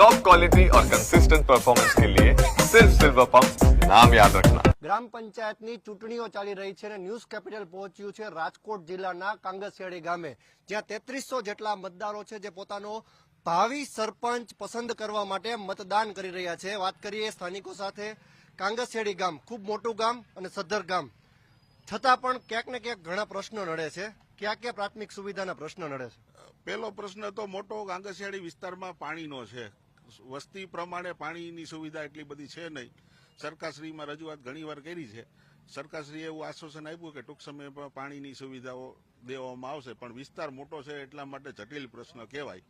Top quality और consistent performance के लिए सिर्फ सिल्वर पंप नाम याद रखना ગ્રામ પંચાયતની ચૂંટણીઓ ચાલી રહી છે અને ન્યૂઝ કેપિટલ પહોંચ્યું છે રાજકોટ જિલ્લાના કાંગસિયાળી ગામે જ્યાં તેત્રીસો જેટલા મતદારો છે જે પોતાનો ભાવિ સરપંચ પસંદ કરવા માટે મતદાન કરી રહ્યા છે વાત કરીએ સ્થાનિકો સાથે કાંગસિયાળી ગામ ખૂબ મોટું ગામ અને સદ્ધર ગામ છતાં પણ ક્યાંક ને ક્યાંક ઘણા પ્રશ્નો નડે છે ક્યાં ક્યાં પ્રાથમિક સુવિધાના પ્રશ્નો નડે છે પહેલો પ્રશ્ન તો મોટો ગાંગસિયાળી વિસ્તારમાં પાણીનો છે વસ્તી પ્રમાણે પાણીની સુવિધા એટલી બધી છે નહીં. સરકારશ્રીમાં રજૂઆત ઘણીવાર કરી છે. સરકારશ્રીએ એવું આશ્વાસન આપ્યું કે ટૂંક સમયમાં પાણીની સુવિધાઓ દેવામાં આવશે પણ વિસ્તાર મોટો છે એટલા માટે જટિલ પ્રશ્ન કહેવાય.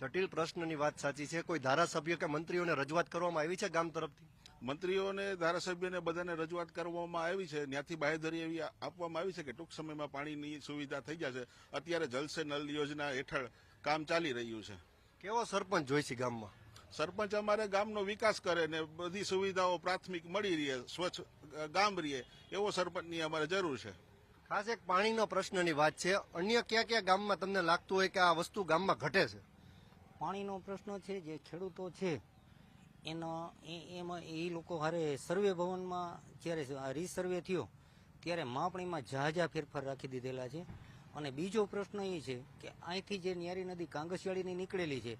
જટિલ પ્રશ્નની વાત સાચી છે. કોઈ ધારાસભ્ય કે મંત્રીઓને રજૂઆત કરવામાં આવી છે ગામ તરફથી? મંત્રીઓને ધારાસભ્યને બધાને રજૂઆત કરવામાં આવી છે. ત્યાંથી બાહેધરી એવી આપવામાં આવી છે કે ટૂંક સમયમાં પાણીની સુવિધા થઈ જશે. અત્યારે જલસે નલ યોજના હેઠળ કામ ચાલી રહ્યું છે. કેવો સરપંચ જોઈ છે ગામમાં? સરપંચ અમારે ગામનો વિકાસ કરે ને બધી સુવિધાઓ પ્રાથમિક મળી રહે સ્વચ્છ ગામ રહે એવો સરપંચની અમારે જરૂર છે. ખાસ એક પાણીનો પ્રશ્નની વાત છે. અન્ય કયા ક્યાં ગામમાં તમને લાગતું હોય કે આ વસ્તુ ગામમાં ઘટે છે? પાણીનો પ્રશ્ન છે જે ખેડૂતો છે એનો એ- એમાં એ લોકો હારે સર્વે ભવનમાં જ્યારે રીસર્વે થયો ત્યારે માપણીમાં ઝાઝા ફેરફાર રાખી દીધેલા છે. અને બીજો પ્રશ્ન એ છે કે અહીંથી જે ન્યારી નદી કાંગસિયાળીની નીકળેલી છે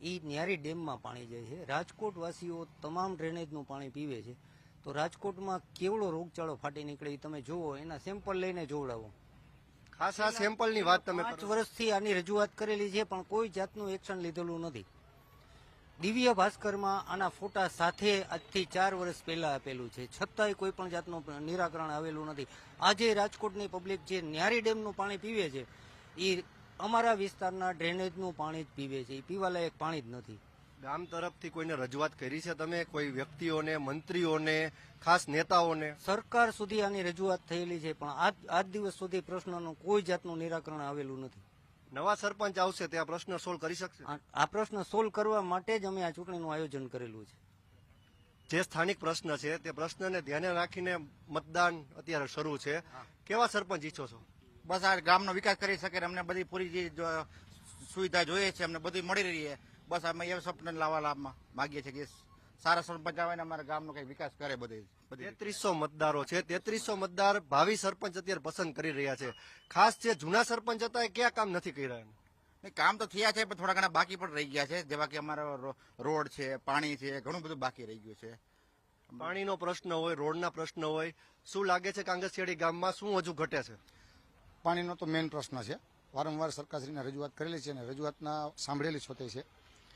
એ ન્યારી ડેમમાં પાણી જાય છે. રાજકોટ વાસીઓ તમામ ડ્રેનેજનું પાણી પીવે છે. તો રાજકોટમાં કેવડો રોગચાળો ફાટી નીકળે તમે જુઓ એના સેમ્પલ લઈને જોવડાવો. ખાસ આ સેમ્પલની વાત તમે પાંચ વર્ષથી આની રજૂઆત કરેલી છે પણ કોઈ જાતનું એક્શન લીધેલું નથી. દિવ્ય ભાસ્કરમાં આના ફોટા સાથે આજથી ચાર વર્ષ પહેલા આપેલું છે. છતાંય કોઈ પણ જાતનું નિરાકરણ આવેલું નથી. આજે રાજકોટની પબ્લિક જે ન્યારી ડેમનું પાણી પીવે છે એ અમારા વિસ્તારના ડ્રેનેજનું પાણી જ પીવે છે. એ પીવાલાયક પાણી જ નથી. ગામ તરફથી કોઈને રજૂઆત કરી છે તમે? કોઈ વ્યક્તિઓને મંત્રીઓને ખાસ નેતાઓને? સરકાર સુધી આની રજૂઆત થયેલી છે પણ આજ આજ દિવસ સુધી પ્રશ્નનું કોઈ જાતનું નિરાકરણ આવેલું નથી. નવા સરપંચ આવશે તે આ પ્રશ્ન સોલ્વ કરી શકશે? આ પ્રશ્ન સોલ્વ કરવા માટે જ અમે આ ચૂંટણીનું આયોજન કરેલું છે. જે સ્થાનિક પ્રશ્ન છે તે પ્રશ્નને ધ્યાને રાખીને મતદાન અત્યારે શરૂ છે. કેવા સરપંચ ઈચ્છો છો? બસ આ ગામનો વિકાસ કરી શકે અમને બધી પૂરી જે સુવિધા જોઈએ છે અમને બધી મળી રહી છે. બસ અમે એ સ્વપ્ન લાવવા લાભમાં માગીએ છીએ કે સારા સરપંચ આવે ને અમારા ગામનો કઈ વિકાસ કરે બધે. બધી તેત્રીસો મતદારો છે. તેત્રીસો મતદાર ભાવિ સરપંચ અત્યારે પસંદ કરી રહ્યા છે. ખાસ જે જૂના સરપંચ હતા એ ક્યાં કામ નથી કરી રહ્યા કામ તો થયા છે પણ થોડા ઘણા બાકી પણ રહી ગયા છે. જેવા કે અમારો રોડ છે પાણી છે ઘણું બધું બાકી રહી ગયું છે. પાણીનો પ્રશ્ન હોય રોડના પ્રશ્ન હોય શું લાગે છે કાંગસિયાળી ગામમાં શું હજુ ઘટે છે? પાણીનો તો મેઇન પ્રશ્ન છે. વારંવાર સરકારશ્રીને રજૂઆત કરેલી છે અને રજૂઆતના સાંભળેલી છોતે છે.